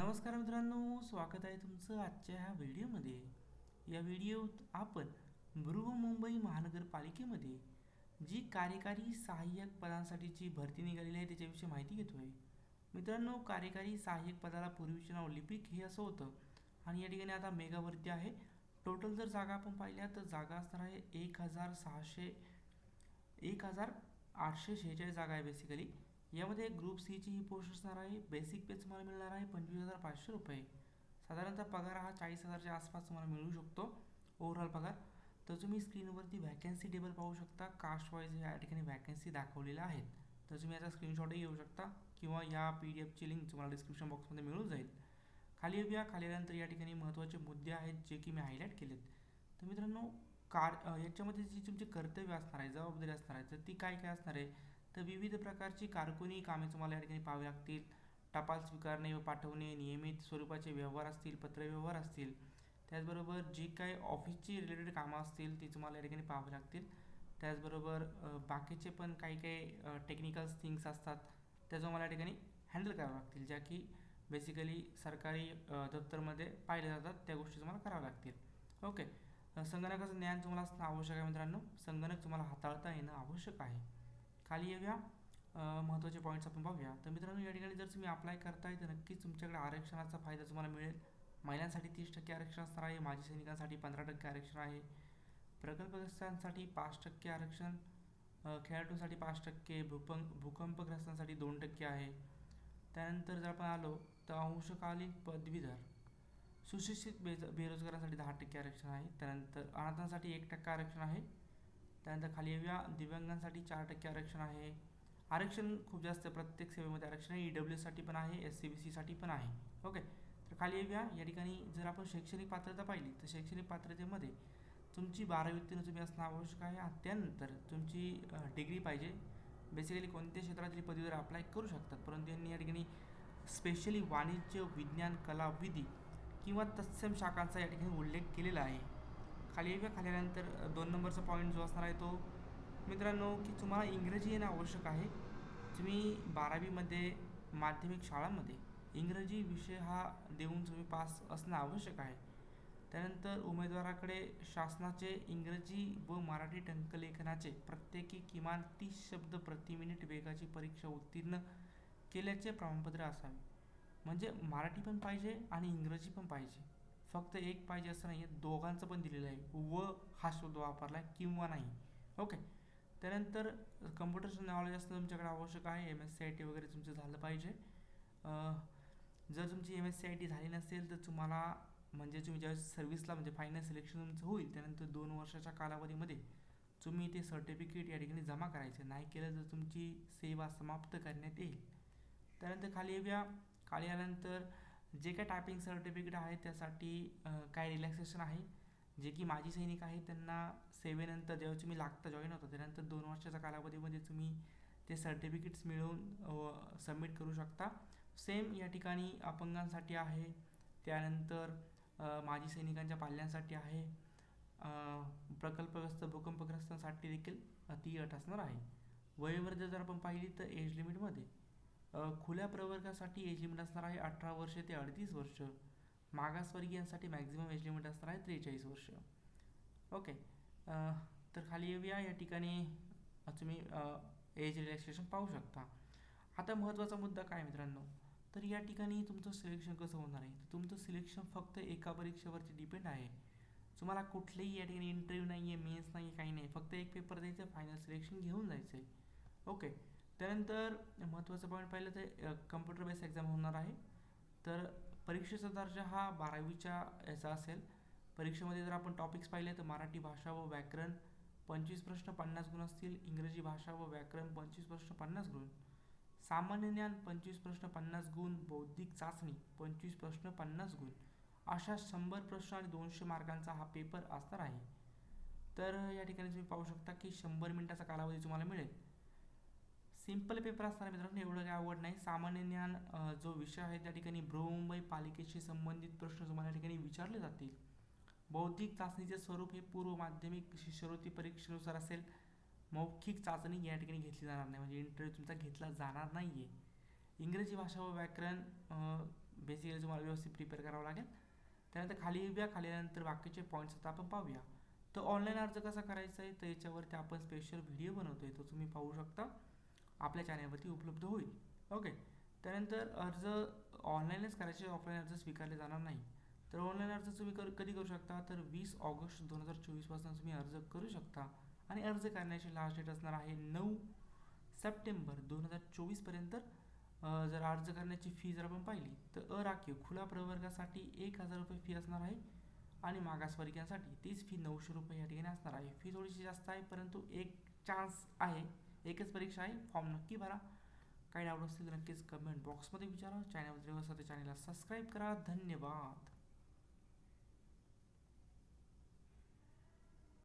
नमस्कार मित्रांनो स्वागत आहे तुमचं आजच्या ह्या व्हिडिओमध्ये. या व्हिडिओत आपण बृहमुंबई महानगरपालिकेमध्ये जी कार्यकारी सहाय्यक पदांसाठीची भरती निघालेली आहे त्याच्याविषयी माहिती घेतो आहे मित्रांनो कार्यकारी सहाय्यक पदाला पूर्वीचे नाव लिपिक हे असं होतं आणि या ठिकाणी आता मेगा भरती आहे. टोटल जर जागा आपण पाहिल्या तर जागा असणार आहे एक हजार सहाशे एक हजार आठशे शेहेचाळीस जागा आहे बेसिकली यामध्ये ग्रुप सीची ही पोस्ट असणार आहे. बेसिक पे तुम्हाला मिळणार आहे पंचवीस हजार पाचशे रुपये. साधारणतः पगार हा चाळीस हजारच्या आसपास तुम्हाला मिळू शकतो. ओव्हरऑल पगार. तर तुम्ही स्क्रीनवरती व्हॅकन्सी टेबल पाहू शकता. कास्ट वाईज या ठिकाणी व्हॅकन्सी दाखवलेल्या आहेत तर तुम्ही याचा स्क्रीनशॉटही घेऊ शकता किंवा या पी डी एफची लिंक तुम्हाला डिस्क्रिप्शन बॉक्समध्ये मिळून जाईल. खाली येऊया. खाली आल्यानंतर या ठिकाणी महत्त्वाचे मुद्दे आहेत जे की मी हायलाईट केलेत. तर मित्रांनो कार याच्यामध्ये जी तुमची कर्तव्य असणार आहे जबाबदारी असणार आहे तर ती काय काय असणार आहे? तर विविध प्रकारची कारकुनी कामे तुम्हाला या ठिकाणी पाहावी लागतील. टपाल स्वीकारणे व पाठवणे नियमित स्वरूपाचे व्यवहार असतील पत्रव्यवहार असतील. त्याचबरोबर जी काही ऑफिसची रिलेटेड कामं असतील ती तुम्हाला या ठिकाणी पाहावी लागतील. त्याचबरोबर बाकीचे पण काही काही टेक्निकल थिंग्स असतात त्या तुम्हाला या ठिकाणी हँडल कराव्या लागतील. ज्या की बेसिकली सरकारी दप्तरमध्ये पाहिल्या जातात त्या गोष्टी तुम्हाला कराव्या लागतील. ओके संगणकाचं ज्ञान तुम्हाला असणं आवश्यक आहे मित्रांनो. संगणक तुम्हाला हाताळता येणं आवश्यक आहे. खाली येऊया. महत्त्वाचे पॉईंट्स आपण पाहूया तर मित्रांनो या ठिकाणी जर तुम्ही अप्लाय करताय तर नक्कीच तुमच्याकडे आरक्षणाचा फायदा तुम्हाला मिळेल. महिलांसाठी तीस टक्के आरक्षण असणार आहे. माजी सैनिकांसाठी पंधरा टक्के आरक्षण आहे. प्रकल्पग्रस्तांसाठी पाच टक्के आरक्षण. खेळाडूंसाठी पाच टक्के. भूपंक भूकंपग्रस्तांसाठी दोन टक्के आहे. त्यानंतर जर आपण आलो तर अंशकालीन पदवीधर. सुशिक्षित बेज बेरोजगारांसाठी दहा टक्के आरक्षण आहे. त्यानंतर अनाथांसाठी एक टक्का आरक्षण आहे. त्यानंतर खाली येऊया. दिव्यांगांसाठी चार टक्के आरक्षण आहे. आरक्षण खूप जास्त प्रत्येक सेवेमध्ये आरक्षण आहे. ई डब्ल्यूसाठी पण आहे. एस सी बी सीसाठी पण आहे. ओके. तर खाली येऊया. या ठिकाणी जर आपण शैक्षणिक पात्रता पाहिली तर शैक्षणिक पात्रतेमध्ये तुमची बारावी उत्तीर्ण तुम्ही असणं आवश्यक आहे. त्यानंतर तुमची डिग्री पाहिजे. बेसिकली कोणत्या क्षेत्रातली पदवीधर अप्लाय करू शकतात. परंतु यांनी या ठिकाणी स्पेशली वाणिज्य विज्ञान कला विधी किंवा तत्सम शाखांचा या ठिकाणी उल्लेख केलेला आहे. खाली येऊया. खाली आल्यानंतर दोन नंबरचा पॉईंट जो असणार आहे तो मित्रांनो की तुम्हाला इंग्रजी येणं आवश्यक आहे. तुम्ही बारावीमध्ये माध्यमिक शाळांमध्ये इंग्रजी विषय हा देऊन तुम्ही पास असणं आवश्यक आहे. त्यानंतर उमेदवाराकडे शासनाचे इंग्रजी व मराठी टंकलेखनाचे प्रत्येकी किमान तीस शब्द प्रति मिनिट वेगाची परीक्षा उत्तीर्ण केल्याचे प्रमाणपत्र असावे. म्हणजे मराठी पण पाहिजे आणि इंग्रजी पण पाहिजे. फक्त एक पाहिजे असं नाही आहे दोघांचं पण दिलेलं आहे. व हा शब्द वापरला आहे किंवा नाही. ओके. त्यानंतर कम्प्युटरचं नॉलेज असणं तुमच्याकडे आवश्यक आहे. M S C I T वगैरे तुमचं झालं पाहिजे. जर तुमची M S C I T झाली नसेल तर तुम्हाला म्हणजे तुम्ही ज्यावेळेस सर्व्हिसला म्हणजे फायनल सिलेक्शन तुमचं होईल त्यानंतर दोन वर्षाच्या कालावधीमध्ये तुम्ही ते सर्टिफिकेट या ठिकाणी जमा करायचे. नाही केलं तर तुमची सेवा समाप्त करण्यात येईल. त्यानंतर खाली येऊया. खाली आल्यानंतर जे काय टायपिंग सर्टिफिकेट आहे त्यासाठी काय रिलॅक्सेशन आहे? जे की माजी सैनिक आहे त्यांना सेवेनंतर जेव्हा तुम्ही लागता जॉईन होता त्यानंतर दोन वर्षाच्या कालावधीमध्ये तुम्ही ते सर्टिफिकेट्स मिळवून सबमिट करू शकता. सेम या ठिकाणी अपंगांसाठी आहे त्यानंतर माजी सैनिकांच्या पाल्यांसाठी आहे प्रकल्पग्रस्त भूकंपग्रस्तांसाठी देखील ती अट असणार आहे. वयोवर्ध जर आपण पाहिली तर एज लिमिटमध्ये खुल्या प्रवर्गासाठी एज लिमिट असणार आहे अठरा वर्ष ते अडतीस वर्ष. मागासवर्गीयांसाठी मॅक्झिमम एज लिमिट असणार आहे त्रेचाळीस वर्ष. ओके तर खाली येऊया. या ठिकाणी तुम्ही एज रिलॅक्सेशन पाहू शकता. आता महत्त्वाचा मुद्दा काय मित्रांनो? तर या ठिकाणी तुमचं सिलेक्शन कसं होणार आहे? तर तुमचं सिलेक्शन फक्त एका परीक्षेवरती डिपेंड आहे. तुम्हाला कुठलेही या ठिकाणी इंटरव्ह्यू नाही आहे मेन्स नाही आहे काही नाही फक्त एक पेपर द्यायचं फायनल सिलेक्शन घेऊन जायचं आहे ओके त्यानंतर महत्त्वाचं पॉईंट पाहिलं तर कम्प्युटर बेस एक्झाम होणार आहे. तर परीक्षेचा दर्जा हा बारावीच्या याचा असेल. परीक्षेमध्ये जर आपण टॉपिक्स पाहिले तर मराठी भाषा व व्याकरण पंचवीस प्रश्न पन्नास गुण असतील. इंग्रजी भाषा व व्याकरण पंचवीस प्रश्न पन्नास गुण. सामान्य ज्ञान पंचवीस प्रश्न पन्नास गुण. बौद्धिक चाचणी पंचवीस प्रश्न पन्नास गुण. अशा शंभर प्रश्न आणि दोनशे मार्कांचा हा पेपर असणार आहे. तर या ठिकाणी तुम्ही पाहू शकता की शंभर मिनिटाचा कालावधी तुम्हाला मिळेल. सिंपल पेपर असणार मित्रांनो एवढं काही आवड नाही. सामान्य ज्ञान जो विषय आहे त्या ठिकाणी बृहमुंबई पालिकेशी संबंधित प्रश्न तुम्हाला या ठिकाणी विचारले जातील. बौद्धिक चाचणीचे स्वरूप हे पूर्व माध्यमिक शिष्यवृत्ती परीक्षेनुसार असेल. मौखिक चाचणी या ठिकाणी घेतली जाणार नाही. म्हणजे इंटरव्ह्यू तुमचा घेतला जाणार नाही आहे इंग्रजी भाषा व व्याकरण बेसिकली तुम्हाला व्यवस्थित प्रिपेअर करावं लागेल. त्यानंतर खाली येऊया. खाली आल्यानंतर बाकीचे पॉईंट्स आता आपण पाहूया. तर ऑनलाईन अर्ज कसा करायचा आहे? तर याच्यावरती आपण स्पेशल व्हिडिओ बनवतो आहे तो तुम्ही पाहू शकता. आपल्या चॅनलवरती उपलब्ध होईल. ओके त्यानंतर अर्ज ऑनलाईनच करायचे ऑफलाईन अर्ज स्वीकारले जाणार नाही. तर ऑनलाईन अर्ज तुम्ही कर कधी करू शकता? तर वीस ऑगस्ट दोन हजार चोवीसपासून तुम्ही अर्ज करू शकता. आणि अर्ज करण्याची लास्ट डेट असणार आहे नऊ सप्टेंबर दोन हजार चोवीसपर्यंत जर अर्ज करण्याची फी जर आपण पाहिली तर अराखीव खुला प्रवर्गासाठी एक हजार रुपये फी असणार आहे. आणि मागासवर्गीयांसाठी तीच फी नऊशे रुपये या ठिकाणी असणार आहे. फी थोडीशी जास्त आहे परंतु एक चान्स आहे. एकच परीक्षा आहे फॉर्म नक्की भरा. काही डाऊट असतील तर नक्कीच कमेंट बॉक्समध्ये विचारा. चॅनलमध्ये असं चॅनलला सबस्क्राईब करा. धन्यवाद.